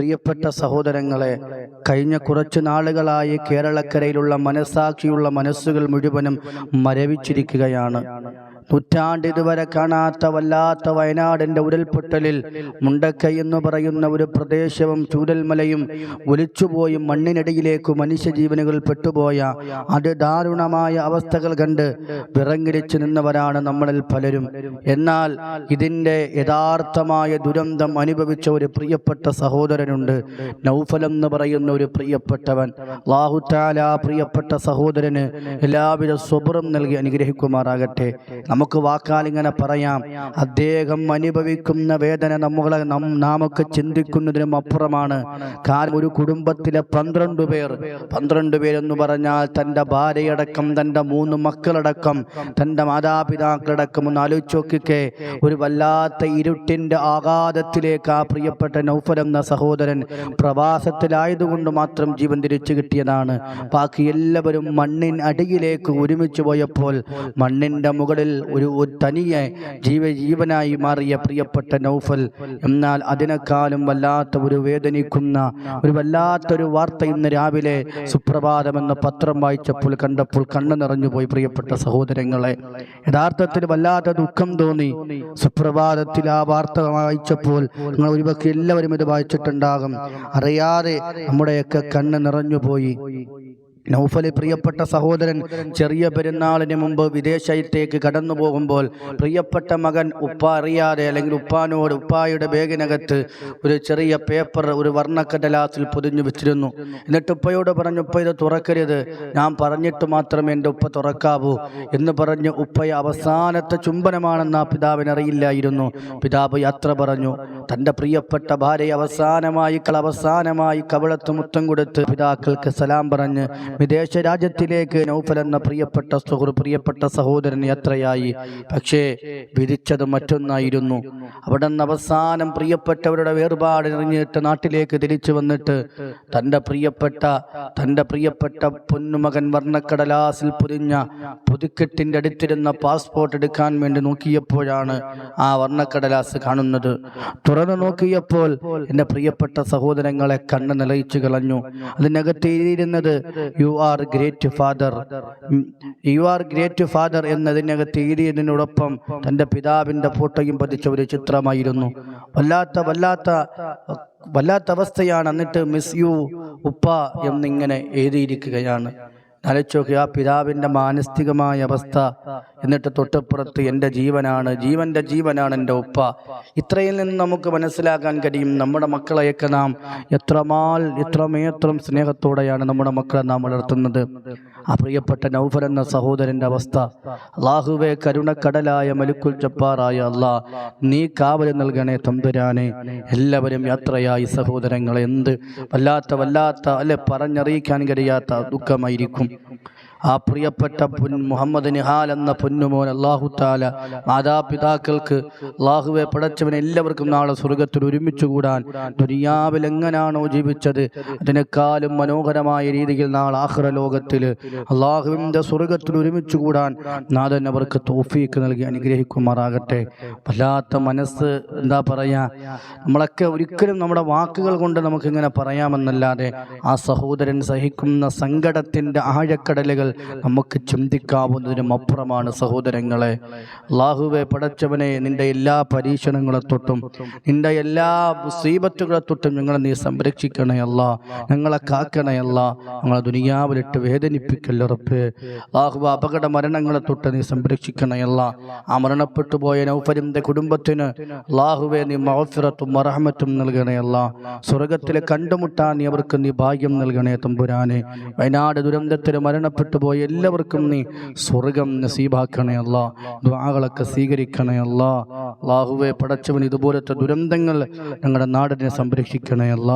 പ്രിയപ്പെട്ട സഹോദരങ്ങളെ കഴിഞ്ഞ കുറച്ചു നാളുകളായി കേരളക്കരയിലുള്ള മനസാക്ഷിയുള്ള മനസ്സുകൾ മുഴുവനും മരവിച്ചിരിക്കുകയാണ്. നൂറ്റാണ്ട് ഇതുവരെ കാണാത്ത വല്ലാത്ത വയനാടിന്റെ ഉരുൾപൊട്ടലിൽ മുണ്ടക്കൈ എന്ന് പറയുന്ന ഒരു പ്രദേശവും ചൂരൽമലയും ഒലിച്ചുപോയി മണ്ണിനടിയിലേക്ക് മനുഷ്യജീവനുകൾ പെട്ടുപോയ അതിദാരുണമായ അവസ്ഥകൾ കണ്ട് വിറങ്ങിരിച്ചു നിന്നവരാണ് നമ്മളിൽ പലരും. എന്നാൽ ഇതിന്റെ യഥാർത്ഥമായ ദുരന്തം അനുഭവിച്ച ഒരു പ്രിയപ്പെട്ട സഹോദരനുണ്ട് നൗഫൽ എന്ന് പറയുന്ന ഒരു പ്രിയപ്പെട്ടവൻ. ലാഹുത്താല ആ പ്രിയപ്പെട്ട സഹോദരന് എല്ലാവിധ സ്വബറും നൽകി അനുഗ്രഹിക്കുമാറാകട്ടെ. നമുക്ക് വാക്കാൽ ഇങ്ങനെ പറയാം. അദ്ദേഹം അനുഭവിക്കുന്ന വേദന നമ്മളെ നാമൊക്കെ ചിന്തിക്കുന്നതിനും അപ്പുറമാണ്. കാരണം ഒരു കുടുംബത്തിലെ പന്ത്രണ്ട് പേർ പന്ത്രണ്ട് പേരെന്ന് പറഞ്ഞാൽ തന്റെ ഭാര്യയടക്കം തന്റെ മൂന്ന് മക്കളടക്കം തന്റെ മാതാപിതാക്കളടക്കം ഒന്ന് ആലോചിച്ച് നോക്കിക്കെ. ഒരു വല്ലാത്ത ഇരുട്ടിന്റെ ആഘാതത്തിലേക്ക് ആ പ്രിയപ്പെട്ട നൗഫൽ എന്ന സഹോദരൻ പ്രവാസത്തിലായതുകൊണ്ട് മാത്രം ജീവൻ തിരിച്ചു കിട്ടിയതാണ്. ബാക്കി എല്ലാവരും മണ്ണിൻ അടിയിലേക്ക് ഒരുമിച്ച് പോയപ്പോൾ മണ്ണിന്റെ മുകളിൽ ഒരു തനിയെ ജീവ ജീവനായി മാറിയ പ്രിയപ്പെട്ട നൗഫൽ. എന്നാൽ അതിനേക്കാളും വല്ലാത്ത ഒരു വേദനിക്കുന്ന ഒരു വല്ലാത്തൊരു വാർത്ത ഇന്ന് രാവിലെ സുപ്രഭാതം എന്ന പത്രം വായിച്ചപ്പോൾ കണ്ടപ്പോൾ കണ്ണു നിറഞ്ഞുപോയി പ്രിയപ്പെട്ട സഹോദരങ്ങളെ. യഥാർത്ഥത്തിൽ വല്ലാത്ത ദുഃഖം തോന്നി. സുപ്രഭാതത്തിൽ ആ വാർത്ത വായിച്ചപ്പോൾ നിങ്ങൾ ഒരുപക്ഷെ എല്ലാവരും ഇത് വായിച്ചിട്ടുണ്ടാകും അറിയാതെ നമ്മുടെയൊക്കെ കണ്ണ് നിറഞ്ഞുപോയി. നൗഫൽ പ്രിയപ്പെട്ട സഹോദരൻ ചെറിയ പെരുന്നാളിന് മുമ്പ് വിദേശത്തേക്ക് കടന്നു പോകുമ്പോൾ പ്രിയപ്പെട്ട മകൻ ഉപ്പ അറിയാതെ അല്ലെങ്കിൽ ഉപ്പാനോട് ഉപ്പായുടെ ബാഗിനകത്ത് ഒരു ചെറിയ പേപ്പർ ഒരു വർണക്കടലാസിൽ പൊതിഞ്ഞു വെച്ചിരുന്നു. എന്നിട്ട് ഉപ്പയോട് പറഞ്ഞു ഉപ്പ ഇത് തുറക്കരുത്. ഞാൻ പറഞ്ഞിട്ട് മാത്രമേ എന്റെ ഉപ്പ തുറക്കാവൂ എന്ന് പറഞ്ഞ് ഉപ്പയെ അവസാനത്തെ ചുംബനമാണെന്ന് ആ പിതാവിന് അറിയില്ലായിരുന്നു. പിതാവ് യാത്ര പറഞ്ഞു തന്റെ പ്രിയപ്പെട്ട ഭാര്യയെ അവസാനമായി അവസാനമായി കവളത്ത് മുത്തം കൊടുത്ത് പിതാക്കൾക്ക് സലാം പറഞ്ഞ് വിദേശ രാജ്യത്തിലേക്ക് നൗഫൽ എന്ന പ്രിയപ്പെട്ട സുഹൃ പ്രിയപ്പെട്ട സഹോദരൻ യാത്രയായി. പക്ഷേ വിധിച്ചത് മറ്റൊന്നായിരുന്നു. അവിടെ നിന്ന് അവസാനം പ്രിയപ്പെട്ടവരുടെ വേർപാട് എറിഞ്ഞിട്ട് നാട്ടിലേക്ക് തിരിച്ചു വന്നിട്ട് തന്റെ പ്രിയപ്പെട്ട തന്റെ പ്രിയപ്പെട്ട പൊന്നുമകൻ വർണക്കടലാസിൽ പൊതിഞ്ഞ പുതുക്കെട്ടിന്റെ അടുത്തിരുന്ന പാസ്പോർട്ട് എടുക്കാൻ വേണ്ടി നോക്കിയപ്പോഴാണ് ആ വർണക്കടലാസ് കാണുന്നത്. തുറന്നു നോക്കിയപ്പോൾ എന്റെ പ്രിയപ്പെട്ട സഹോദരങ്ങളെ കണ്ണ് നിലയിച്ചു കളഞ്ഞു. അതിനകത്ത് എഴുതിയിരുന്നത് you are great father you are great father എന്നതിനകത്ത് എഴുതിയതിനോടൊപ്പം തന്റെ പിതാവിന്റെ ഫോട്ടോയും പതിച്ച ഒരു ചിത്രമായിരുന്നു. വല്ലാത്ത വല്ലാത്ത വല്ലാത്ത അവസ്ഥയാണ് എന്നിട്ട് മിസ് യു ഉപ്പ എന്നിങ്ങനെ എഴുതിയിരിക്കുകയാണ്. ആലോചിച്ച് ആ പിതാവിന്റെ മാനസികമായ അവസ്ഥ. എന്നിട്ട് തൊട്ടപ്പുറത്ത് എന്റെ ജീവനാണ്. ജീവന്റെ ജീവനാണ് എന്റെ ഉപ്പ. ഇത്രയിൽ നിന്ന് നമുക്ക് മനസ്സിലാക്കാൻ കഴിയും നമ്മുടെ മക്കളെയൊക്കെ നാം എത്രമാൽ എത്രമേത്രം സ്നേഹത്തോടെയാണ് നമ്മുടെ മക്കളെ നാം വളർത്തുന്നത്. ആ പ്രിയപ്പെട്ട നൗഫർ എന്ന സഹോദരന്റെ അവസ്ഥ. അള്ളാഹുവെ കരുണക്കടലായ മലുക്കുൽ ചപ്പാറായ അള്ളാ നീ കാവൽ നൽകണേ തമ്പുരാനെ. എല്ലാവരും യാത്രയായി സഹോദരങ്ങളെ എന്ത് വല്ലാത്ത വല്ലാത്ത അല്ലെ പറഞ്ഞറിയിക്കാൻ കഴിയാത്ത ദുഃഖമായിരിക്കും. ആ പ്രിയപ്പെട്ട പുൻ മുഹമ്മദ് നിഹാൽ എന്ന പൊന്നുമോൻ അള്ളാഹു താല മാതാപിതാക്കൾക്ക് അള്ളാഹുവെ പടച്ചവൻ എല്ലാവർക്കും നാളെ സ്വർഗത്തിൽ ഒരുമിച്ച് കൂടാൻ ദുനിയാവിൽ എങ്ങനാണോ ജീവിച്ചത് അതിനേക്കാളും മനോഹരമായ രീതിയിൽ നാളെ ആഹ്റ ലോകത്തിൽ അള്ളാഹുവിന്റെ സ്വർഗത്തിൽ ഒരുമിച്ച് കൂടാൻ നാഥൻ അവർക്ക് തോഫീക്ക് നൽകി അനുഗ്രഹിക്കുമാറാകട്ടെ. വല്ലാത്ത മനസ്സ് എന്താ പറയുക നമ്മളൊക്കെ ഒരിക്കലും നമ്മുടെ വാക്കുകൾ കൊണ്ട് നമുക്കിങ്ങനെ പറയാമെന്നല്ലാതെ ആ സഹോദരൻ സഹിക്കുന്ന സങ്കടത്തിന്റെ ആഴക്കടലുകൾ നമുക്ക് ചിന്തിക്കാവുന്നതിനും അപ്പുറമാണ് സഹോദരങ്ങളെ. അള്ളാഹുവെ പടച്ചവനെ നിന്റെ എല്ലാ പരീക്ഷണങ്ങളെ തൊട്ടും നിന്റെ എല്ലാ മുസീബത്തുകളെ തൊട്ടും ഞങ്ങളെ നീ സംരക്ഷിക്കണയല്ല ഞങ്ങളെ കാക്കണയല്ല ഞങ്ങളെ ദുനിയാവിലിട്ട് വേദനിപ്പിക്കല്ലുറപ്പ് അള്ളാഹുവ അപകട മരണങ്ങളെ തൊട്ട് നീ സംരക്ഷിക്കണയല്ല ആ മരണപ്പെട്ടു പോയ നൗഫരിന്റെ കുടുംബത്തിന് അള്ളാഹുവെ നീ മഹഫിറത്തും മറഹമത്തും നൽകണയല്ല സ്വർഗത്തിലെ കണ്ടുമുട്ടാൻ നീ അവർക്ക് നീ ഭാഗ്യം നൽകണേ തമ്പുരാനെ. വയനാട് ദുരന്തത്തിൽ മരണപ്പെട്ടു പോയ എല്ലാവർക്കും നീ സ്വർഗം നസീബാക്കണേ അല്ല. ദ്വാകളൊക്കെ സ്വീകരിക്കണേ അല്ല. അള്ളാഹുവെ പടച്ചവൻ ഇതുപോലത്തെ ദുരന്തങ്ങൾ ഞങ്ങളുടെ നാടിനെ സംരക്ഷിക്കണേ അല്ല.